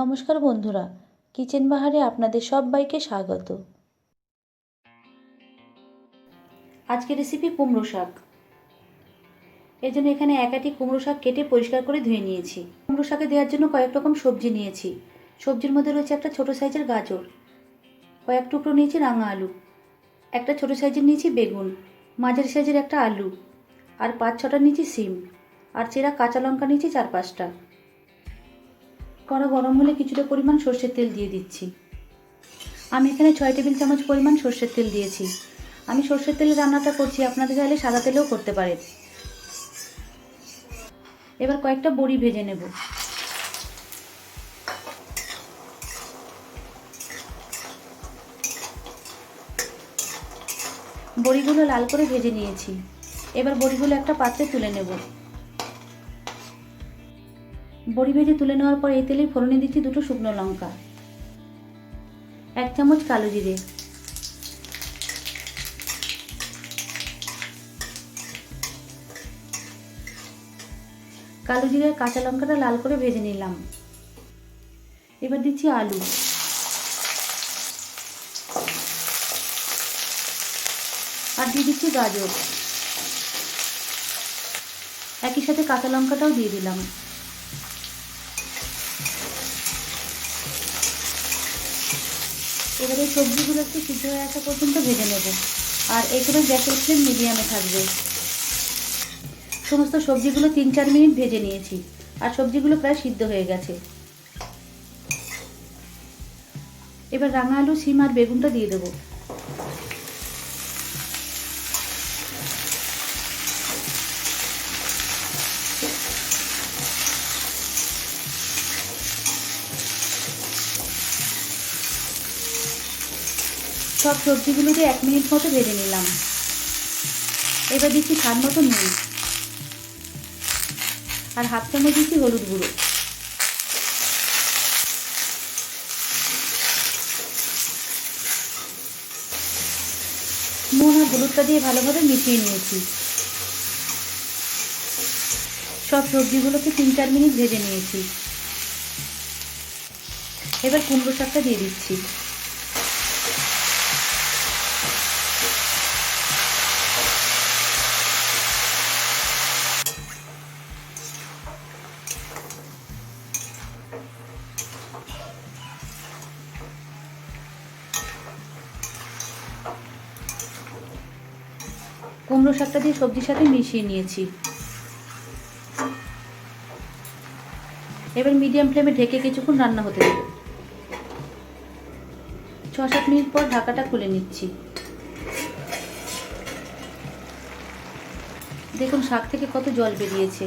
নমস্কার বন্ধুরা, কিচেন বাহারে আপনাদের সবাইকে স্বাগত। আজকের রেসিপি কুমড়ো শাক। এর জন্য এখানে এক আটি কুমড়ো শাক কেটে পরিষ্কার করে ধুয়ে নিয়েছি। কুমড়ো শাকে দেওয়ার জন্য কয়েক রকম সবজি নিয়েছি। সবজির মধ্যে রয়েছে একটা ছোট সাইজের গাজর, কয়েক টুকরো নিয়েছি রাঙা আলু, একটা ছোট সাইজের নিয়েছি বেগুন, মাঝারি সাইজের একটা আলু, আর পাঁচ ছটা নিয়েছি সিম, আর চেরা কাঁচা লঙ্কা নিয়েছি চার পাঁচটা। কড়া গরম হলে কিছুটা পরিমাণ সর্ষের তেল দিয়ে দিচ্ছি। আমি এখানে ছয় টেবিল চামচ পরিমাণ সর্ষের তেল দিয়েছি। আমি সর্ষের তেলে রান্নাটা করছি আপনাদের চাইলে সাদা তেলেও করতে পারেন। এবার কয়েকটা বড়ি ভেজে নেব। বড়িগুলো লাল করে ভেজে নিয়েছি। এবার বড়িগুলো একটা পাত্রে তুলে নেব। বড়ি ভেজে তুলে নেওয়ার পর এই তেলে ফোড়নে দিচ্ছি দুটো শুকনো লঙ্কা। এক চামচ কালো জিরে। কালো জিরে কাঁচা লঙ্কাটা লাল করে ভেজে নিলাম। এবার দিচ্ছি আলু। আর দিয়ে দিচ্ছি গাজর। একই সাথে কাঁচা লঙ্কাটাও দিয়ে দিলাম। এবার সবজিগুলো একটু সিদ্ধ হয়ে আসা পর্যন্ত ভেজে নেব। আর এখানে গ্যাসের ফ্লেম মিডিয়ামে থাকবে। সমস্ত সবজিগুলো তিন চার মিনিট ভেজে নিয়েছি। আর সবজিগুলো প্রায় সিদ্ধ হয়ে গেছে। এবার রাঙা আলু, সিম আর বেগুনটা দিয়ে দেবো। সব সবজিগুলোকে এক মিনিট মতো ভেজে নিলাম। এবার দিচ্ছি স্বাদ মতো নুন আর হাফ চামচ দিচ্ছি হলুদ গুঁড়ো। নুন আর হলুদটা দিয়ে ভালোভাবে মিশিয়ে নিয়েছি। সব সবজিগুলোকে তিন চার মিনিট ভেজে নিয়েছি। এবার কুমড়ো শাকটা দিয়ে দিচ্ছি। কুমড়ো শাকটা দিয়ে সবজির সাথে মিশিয়ে নিয়েছি। এবার মিডিয়াম ফ্লেমে ঢেকে কিছুক্ষণ রান্না হতে দেব। ছ সাত মিনিট পর ঢাকাটা খুলে নিচ্ছি। দেখুন শাক থেকে কত জল বেরিয়েছে।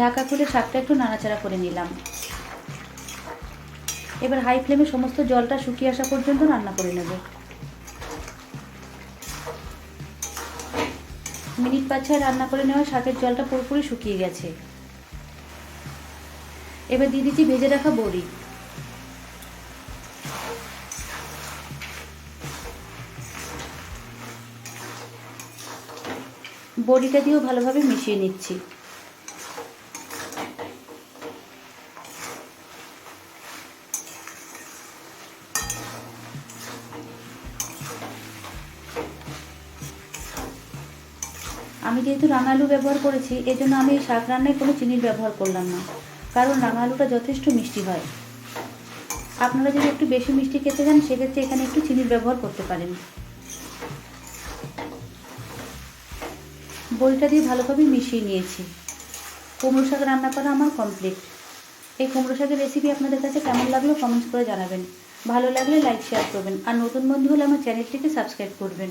ঢাকা খুলে শাকটা একটু নাড়াচাড়া করে নিলাম। এবার হাই ফ্লেমে সমস্ত জলটা শুকিয়ে আসা পর্যন্ত রান্না করে নেব। মিনিট পাঁচ ছয় রান্না করে নেওয়া শাকের জলটা পুরোপুরি শুকিয়ে গেছে। এবার দিয়ে দিচ্ছি ভেজে রাখা বড়ি। বড়িটা দিয়েও ভালোভাবে মিশিয়ে নিচ্ছি। আমি যেহেতু রাঙালু ব্যবহার করেছি এই জন্য আমি এই শাক রান্নায় কোনো চিনির ব্যবহার করলাম না। কারণ রাঙালুটা যথেষ্ট মিষ্টি হয়। আপনারা যদি একটু বেশি মিষ্টি খেতে চান, সেক্ষেত্রে এখানে একটু চিনির ব্যবহার করতে পারেন। বইটা দিয়ে ভালোভাবে মিশিয়ে নিয়েছি। কুমড়ো শাক রান্না করা আমার কমপ্লিট এই কুমড়ো শাকের রেসিপি আপনাদের কাছে কেমন লাগল কমেন্টস করে জানাবেন। ভালো লাগলে লাইক শেয়ার করবেন। আর নতুন বন্ধু হলে আমার চ্যানেলটিকে সাবস্ক্রাইব করবেন।